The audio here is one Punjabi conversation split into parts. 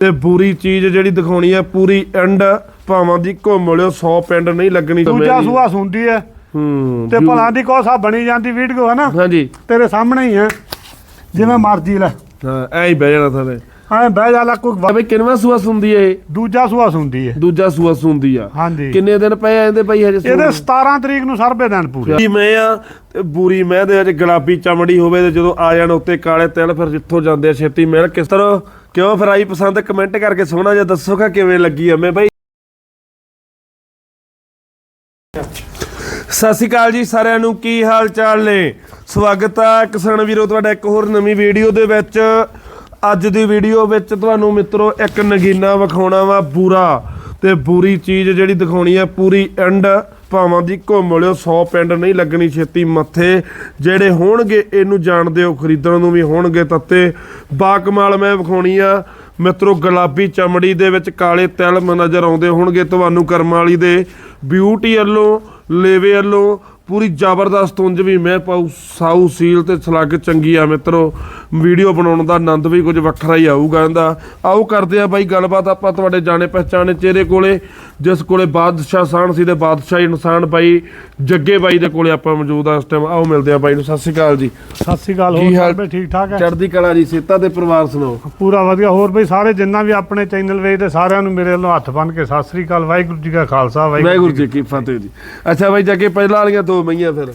ਤੇ ਪੂਰੀ ਚੀਜ਼ ਜਿਹੜੀ ਦਿਖਾਉਣੀ ਹੈ ਪੂਰੀ ਐਂਡ ਭਾਵਾਂ ਦੀ ਘੁੰਮ ਲਿਓ 100 ਪਿੰਡ ਨਹੀਂ ਲੱਗਣੀ ਦੂਜਾ ਸੂਆ ਸੁੰਦੀ ਹੈ। ਹੂੰ ਤੇ ਭਲਾਂ ਦੀ ਕੋਸਾ ਬਣੀ ਜਾਂਦੀ ਵੀਡੀਓ ਹੈ ਨਾ? ਹਾਂਜੀ। ਤੇਰੇ ਸਾਹਮਣੇ ਹੀ ਹੈ। ਜਿਵੇਂ ਮਰਜ਼ੀ ਲੈ। ਹਾਂ ਐ ਹੀ ਬਹਿ ਜਾਣਾ ਥਲੇ ਐ ਬਹਿ ਜਾ ਲੈ ਕੋਈ ਬਈ ਕਿੰਨਵਾਂ ਸੂਆ ਸੁੰਦੀ ਏ ਦੂਜਾ ਸੂਆ ਸੁੰਦੀ ਹੈ ਦੂਜਾ ਸੂਆ ਸੁੰਦੀ ਆ। ਹਾਂਜੀ। ਕਿੰਨੇ ਦਿਨ ਪਏ ਆ ਇਹਦੇ ਭਾਈ ਹਜੇ ਇਹਦੇ 17 ਤਰੀਕ ਨੂੰ ਸਰਬੇ ਦਿਨ ਪੂਰੇ। ਬੂਰੀ ਮੈਂ ਆ ਤੇ ਬੂਰੀ ਮੈਂ ਦੇ ਵਿੱਚ ਗੁਲਾਬੀ ਚਮੜੀ ਹੋਵੇ ਤੇ ਜਦੋਂ ਆ ਜਾਣ ਉੱਤੇ ਕਾਲੇ ਤਿਲ ਫਿਰ ਜਿੱਥੋਂ ਜਾਂਦੇ ਆ ਛੇਤੀ ਮਿਲ ਕਿਸ ਤਰ੍ਹਾਂ ਕਿਉਂ ਫਿਰ ਆਈ ਪਸੰਦ ਕਮੈਂਟ ਕਰਕੇ ਸੋਹਣਾ ਜਿਹਾ ਦੱਸੋਗਾ ਕਿਵੇਂ ਲੱਗੀ ਐਵੇਂ ਬਾਈ ਸਤਿ ਸ਼੍ਰੀ ਅਕਾਲ ਜੀ ਸਾਰਿਆਂ ਨੂੰ, ਕੀ ਹਾਲ ਚਾਲ ਨੇ? ਸਵਾਗਤ ਆ ਕਿਸਾਨ ਵੀਰੋ, ਤੁਹਾਡਾ ਇੱਕ ਹੋਰ ਨਵੀਂ ਵੀਡੀਓ ਦੇ ਵਿੱਚ। ਅੱਜ ਦੀ ਵੀਡੀਓ ਵਿੱਚ ਤੁਹਾਨੂੰ ਮਿੱਤਰੋ, ਇੱਕ ਨਗੀਨਾ ਵਿਖਾਉਣਾ ਵਾ ਬੂਰਾ। ਤੇ ਬੂਰੀ ਚੀਜ਼ ਜਿਹੜੀ ਦਿਖਾਉਣੀ ਆ, ਪੂਰੀ ਐਂਡ ਭਾਵਾਂ ਦੀ ਘੁੰਮ ਲਿਓ 100 ਪਿੰਡ ਨਹੀਂ ਲੱਗਣੀ ਛੇਤੀ ਮੱਥੇ। ਜਿਹੜੇ ਹੋਣਗੇ, ਇਹਨੂੰ ਜਾਣਦੇ ਹੋ ਖਰੀਦਣ ਨੂੰ ਵੀ ਹੋਣਗੇ ਤੱਤੇ। ਬਾਕਮਾਲ ਮੈਂ ਵਿਖਾਉਣੀ ਆ। ਮਿੱਤਰੋ, ਗੁਲਾਬੀ ਚਮੜੀ ਦੇ ਵਿੱਚ ਕਾਲੇ ਤਿਲ ਨਜ਼ਰ ਆਉਂਦੇ ਹੋਣਗੇ ਤੁਹਾਨੂੰ ਕਰਮ ਵਾਲੀ ਦੇ। ਬਿਊਟੀ ਵੱਲੋਂ, ਲੇਵੇ ਵੱਲੋਂ ਪੂਰੀ ਜ਼ਬਰਦਸਤ ਉਂਝ ਵੀ ਮੈਂ ਪਾਉ ਸਾਊ ਸੀਲ ਤੇ ਸਲੱਗ ਚੰਗੀ ਆ ਮਿੱਤਰੋ। ਵੀਡੀਓ ਬਣਾਉਣ ਦਾ ਆਨੰਦ ਵੀ ਕੁਝ ਵੱਖਰਾ ਹੀ ਆਊਗਾ ਇਹਦਾ। ਆਓ ਕਰਦੇ ਆ ਬਾਈ ਗੱਲਬਾਤ ਆਪਾਂ ਤੁਹਾਡੇ ਜਾਣੇ ਪਹਿਚਾਣੇ ਚਿਹਰੇ ਕੋਲੇ ਜਿਸ ਕੋਲੇ ਬਾਦਸ਼ਾਹ ਸਾਨ ਸੀ ਤੇ ਬਾਦਸ਼ਾਹ ਇਨਸਾਨ ਬਾਈ ਜੱਗੇ ਬਾਈ ਦੇ ਕੋਲੇ ਆਪਾਂ ਮੌਜੂਦ ਆ ਇਸ ਟਾਈਮ ਆਓ ਮਿਲਦੇ ਆ ਬਾਈ ਨੂੰ ਸਤਿ ਸ਼੍ਰੀ ਅਕਾਲ ਜੀ। ਸਤਿ ਸ੍ਰੀ ਅਕਾਲ ਹੋਰ? ਸਰਬੇ ਠੀਕ ਠਾਕ ਹੈ? ਚੜ੍ਹਦੀ ਕਲਾ ਜੀ ਸੇਤਾ ਦੇ ਪਰਿਵਾਰ ਸੁਣਾਓ। ਪੂਰਾ ਵਧੀਆ ਹੋਰ ਬਈ ਸਾਰੇ ਜਿੰਨਾ ਵੀ ਆਪਣੇ ਚੈਨਲ ਵੇਖਦੇ ਸਾਰਿਆਂ ਨੂੰ ਮੇਰੇ ਵੱਲੋਂ ਹੱਥ ਬੰਨ ਕੇ ਸਤਿ ਸ੍ਰੀ ਅਕਾਲ ਵਾਹਿਗੁਰੂ ਜੀ ਕਾ ਖਾਲਸਾ ਵਾਹਿਗੁਰੂ ਜੀ ਕੀ ਫਤਿਹ ਜੀ। ਅੱਛਾ ਬਾਈ ਜੱਗੇ ਪਹਿਲਾਂ ਵਾਲੀਆਂ ਦੋ ਮਈਆਂ ਫਿਰ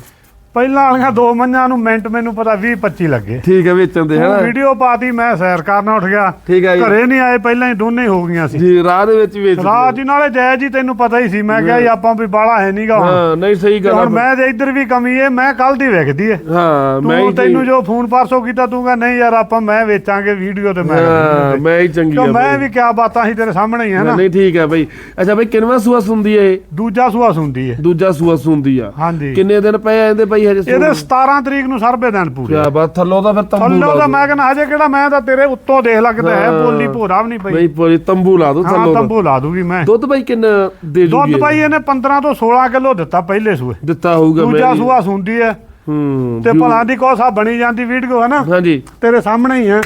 ਪਹਿਲਾਂ ਵਾਲੀਆਂ ਦੋ ਮੰਨਿਆਂ ਨੂੰ ਮਿੰਟ ਮੈਨੂੰ ਪਤਾ 20 25 ਲੱਗੇ। ਠੀਕ ਹੈ ਵੇਚਣ ਦੇ ਹਨਾ? ਵੀਡੀਓ ਪਾਤੀ ਮੈਂ ਸੈਰ ਕਰਨ ਉੱਠ ਗਿਆ। ਠੀਕ ਹੈ ਜੀ। ਘਰੇ ਨਹੀਂ ਆਏ ਪਹਿਲਾਂ ਹੀ ਦੋਨੇ ਹੀ ਹੋ ਗਈਆਂ ਸੀ। ਜੀ ਰਾਹ ਦੇ ਵਿੱਚ ਵੇਚ ਰਾਤ ਜੀ ਨਾਲੇ ਜੈ ਜੀ ਤੈਨੂੰ ਪਤਾ ਹੀ ਸੀ ਮੈਂ ਕਿਹਾ ਜੀ ਆਪਾਂ ਵੀ ਬਾਲਾ ਹੈ ਨਹੀਂਗਾ ਹੁਣ। ਹਾਂ ਨਹੀਂ ਸਹੀ ਤੇ ਗੱਲ ਹੁਣ ਮੈਂ ਜੇ ਇੱਧਰ ਵੀ ਕਮੀ ਹੈ ਮੈਂ ਕੱਲ ਦੀ ਵੇਖਦੀ ਹੈ ਹਾਂ ਮੈਂ ਤੂੰ ਹੀ ਤੈਨੂੰ ਜੋ ਫੋਨ ਪਰਸੋਂ ਕੀਤਾ ਤੂੰ ਕਹ ਨਹੀਂ ਯਾਰ ਆਪਾਂ ਮੈਂ ਵੇਚਾਂਗੇ ਵੀਡੀਓ ਤੇ ਮੈਂ ਹਾਂ ਮੈਂ ਹੀ ਚੰਗੀ ਆ ਮੈਂ ਬਾਈ। ਵੀ ਕਿਆ ਬਾਤਾਂ ਸੀ ਤੇਰੇ ਸਾਹਮਣੇ ਹੀ ਹੈ ਨਾ ਨਹੀਂ ਠੀਕ ਹੈ ਬਈ। ਅੱਛਾ ਬਈ ਕਿੰਨਵਾਂ ਸੂਆ ਸੁੰਦੀ ਏ ਦੂਜਾ ਸੂਆ ਸੁੰਦੀ ਹੈ ਦੂਜਾ ਸੂਆ ਸੁੰਦੀ ਆ। ਹਾਂਜੀ। ਕਿੰਨੇ ਦਿਨ ਪਏ ਆ ਇਹਦੇ ਬਈ ਹਜੇ ਇਹਦੇ 17 ਤਰੀਕ ਨੂੰ ਸਰਬੇ ਦਿਨ ਪੂਰੇ। ਕਿਆ ਬਾਤ ਥੱਲੋਂ ਤਾਂ ਫਿਰ ਤੰਬੂ ਥੱਲੋਂ ਲਾ ਤਾਂ ਦੂੰ। ਮੈਂ ਕਹਿੰਦਾ ਹਜੇ ਕਿਹੜਾ ਮੈਂ ਤਾਂ ਤੇਰੇ ਉੱਤੋਂ ਦੇਖ ਲੱਗਦਾ ਹੈ। ਬੋਲੀ ਭੋਰਾ ਵੀ ਨਹੀਂ ਪਈ। ਬਈ ਪੂਰੀ ਤੰਬੂ ਲਾ ਦੋ ਥੱਲੋਂ ਤਾਂ। ਤੰਬੂ ਲਾ ਦੂਗੀ ਮੈਂ। ਦੁੱਧ ਬਈ ਕਿੰਨਾ ਦੇ ਜੂਗੀ ਦੁੱਧ ਬਾਈ ਇਹਨੇ 15 ਤੋਂ 16 ਕਿਲੋ ਦਿੱਤਾ ਪਹਿਲੇ ਸੂਏ। ਦਿੱਤਾ ਹੋਊਗਾ ਦੂਜਾ ਮੈਂ ਸੂਆ ਸੁੰਦੀ ਹੈ। ਹੂੰ ਤੇ ਭਲਾਂ ਦੀ ਕੋਸਾ ਬਣੀ ਜਾਂਦੀ ਵੀਡੀਓ ਹੈ ਨਾ? ਹਾਂਜੀ। ਤੇਰੇ ਸਾਹਮਣੇ ਹੀ ਹੈ।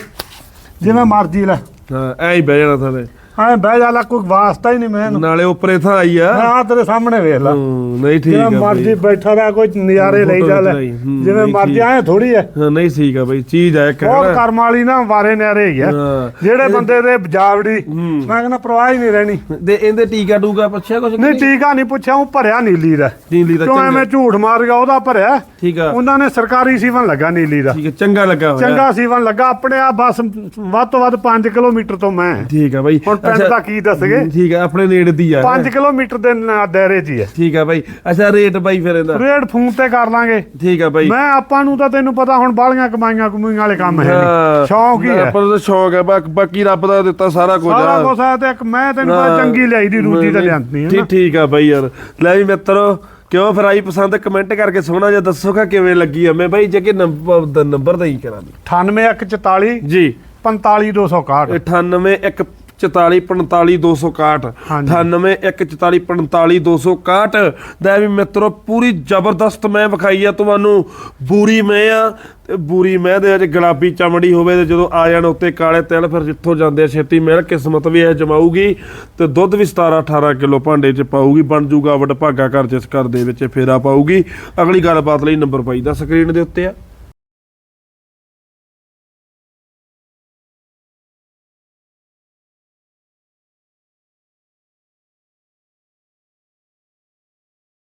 ਜਿਵੇਂ ਮਰਜ਼ੀ ਲੈ। ਹਾਂ ਐ ਹੀ ਬਹਿ ਜਾਣਾ ਥਲੇ ਐ ਬਹਿ ਜਾ ਲੈ ਕੋਈ ਵਾਸਤਾ ਹੀ ਨਹੀਂ ਮੈਂ ਇਹਨੂੰ। ਨਾਲੇ ਉੱਪਰੇ ਥਾਂ ਆਈ ਆ। ਹਾਂ ਤੇਰੇ ਸਾਹਮਣੇ ਵੇਖ ਲੈ। ਹੂੰ ਨਹੀਂ ਠੀਕ ਜਿਵੇਂ ਆ ਮਰਜ਼ੀ ਬਈ ਬੈਠਾ ਦਾ ਕੋਈ ਨਜ਼ਾਰੇ ਲਈ ਜਾ ਲੈ। ਹੂੰ, ਜਿਵੇਂ ਮਰਜ਼ੀ। ਐ ਥੋੜੀ ਐ। ਹਾਂ ਨਹੀਂ ਠੀਕ ਆ ਬਈ ਚੀਜ਼ ਆ ਇੱਕ ਬਹੁਤ। ਕਰਮ ਵਾਲੀ ਨਾ ਵਾਰੇ ਨਿਆਰੇ ਹੀ ਆ। ਹਾਂ। ਜਿਹੜੇ ਬੰਦੇ ਦੇ ਜਾਵੜੀ ਹੂੰ। ਮੈਂ ਕਹਿੰਦਾ ਪ੍ਰਵਾਹ ਹੀ ਨਹੀਂ ਰਹਿਣੀ। ਤੇ ਇਹਦੇ ਟੀਕਾ ਟੂਕਾ ਪੁੱਛਿਆ ਕੁਝ ਨਹੀਂ ਟੀਕਾ ਨਹੀਂ ਪੁੱਛਿਆ ਉਹ ਭਰਿਆ ਨੀਲੀ ਦਾ। ਨੀਲੀ ਦਾ ਕਿਉਂ ਐਵੇਂ ਝੂਠ ਮਾਰ ਗਿਆ ਉਹਦਾ ਭਰਿਆ। ਠੀਕ ਆ। ਉਹਨਾਂ ਨੇ ਸਰਕਾਰੀ ਸੀਵਨ ਲੱਗਾ ਨੀਲੀ ਦਾ। ਠੀਕ ਹੈ ਚੰਗਾ ਲੱਗਾ ਹੋਇਆ। ਚੰਗਾ ਸੀਵਨ ਲੱਗਾ ਆਪਣੇ ਆ ਬਸ ਵੱਧ ਤੋਂ ਵੱਧ 5 ਕਿਲੋਮੀਟਰ ਤੋਂ ਮੈਂ। ਠੀਕ ਆ ਬਾਈ। ਹੁਣ ਪਿੰਡ ਦਾ ਕੀ ਦੱਸਗੇ? ਠੀਕ ਆ ਆਪਣੇ ਨੇੜੇ ਦੀ ਆ। 5 ਕਿਲੋਮੀਟਰ ਦੇ ਦਾਇਰੇ 'ਚ ਹੀ ਹੈ। ਠੀਕ ਆ ਬਾਈ। ਅੱਛਾ ਰੇਟ ਬਾਈ ਫਿਰ ਇਹਦਾ। ਰੇਡ ਫੋਨ ਤੇ ਕਰ ਲਾਂਗੇ। ਠੀਕ ਆ ਬਾਈ। ਮੈਂ ਆਪਾਂ ਨੂੰ ਤਾਂ ਤੈਨੂੰ ਪਤਾ ਹੁਣ ਬਾਲੀਆਂ ਕਮਾਈਆਂ ਕਮੂਈਆਂ ਵਾਲੇ ਕੰਮ ਹੈ ਹਾਂ। ਨਹੀਂ ਸ਼ੌਂਕ ਹੀ ਹੈ। ਆਪਾਂ ਨੂੰ ਤਾਂ ਸ਼ੌਂਕ ਹੈ। ਬਾਕ- ਰੱਬ ਦਾ ਦਿੱਤਾ ਸਾਰਾ ਕੁਝ ਸਾਰਾ ਆ ਕੁਛ ਹੈ ਤੇ ਇੱਕ ਮੈਂ ਤੈਨੂੰ ਹਾਂ। ਚੰਗੀ ਲਿਆਈ ਦੀ ਰੂਜੀ ਤੇ ਲਿਆਂਦੀ ਹੈ ਠੀਕ ਠੀਕ ਆ ਬਾਈ ਯਾਰ। ਲੈ ਵੀ ਮਿੱਤਰੋ ਕਿਉਂ ਫਿਰ ਆਈ ਪਸੰਦ ਕਮੈਂਟ ਕਰਕੇ ਸੋਹਣਾ ਜਿਹਾ ਦੱਸੋਗਾ ਕਿਵੇਂ ਲੱਗੀ ਆ। ਮੈਂ ਬਾਈ ਜੇ ਕਿ ਨੰਬਰ ਦਾ ਹੀ ਕਰਾਂ। ਦੀ 98144 ਜੀ 45261 98 44 45 261 ਹਾਂਜੀ। 98 44 45 261 ਦਾ ਵੀ ਮਿੱਤਰੋ ਪੂਰੀ ਜ਼ਬਰਦਸਤ ਮੈਂ ਵਿਖਾਈ ਆ ਤੁਹਾਨੂੰ। ਬੂਰੀ ਮੈਂ ਆ ਤੇ ਬੂਰੀ ਮੈਂ ਦੇ ਵਿੱਚ ਗੁਲਾਬੀ ਚਮੜੀ ਹੋਵੇ ਤੇ ਜਦੋਂ ਆ ਜਾਣ ਉੱਤੇ ਕਾਲੇ ਤਿਲ ਫਿਰ ਜਿੱਥੋਂ ਜਾਂਦੇ ਆ ਛੇਤੀ ਮਿਲ ਕਿਸਮਤ ਵੀ ਇਹ ਜਮਾਊਗੀ। ਤੇ ਦੁੱਧ ਵੀ 17 18 ਕਿਲੋ ਭਾਂਡੇ 'ਚ ਪਾਊਗੀ ਬਣ ਜੂਗਾ ਵਡ ਭਾਗਾ ਘਰ ਜਿਸ ਘਰ ਦੇ ਵਿੱਚ ਫੇਰਾ ਪਾਊਗੀ। ਅਗਲੀ ਗੱਲਬਾਤ ਲਈ ਨੰਬਰ ਪਾਈ ਦਾ ਸਕਰੀਨ ਦੇ ਉੱਤੇ ਆ।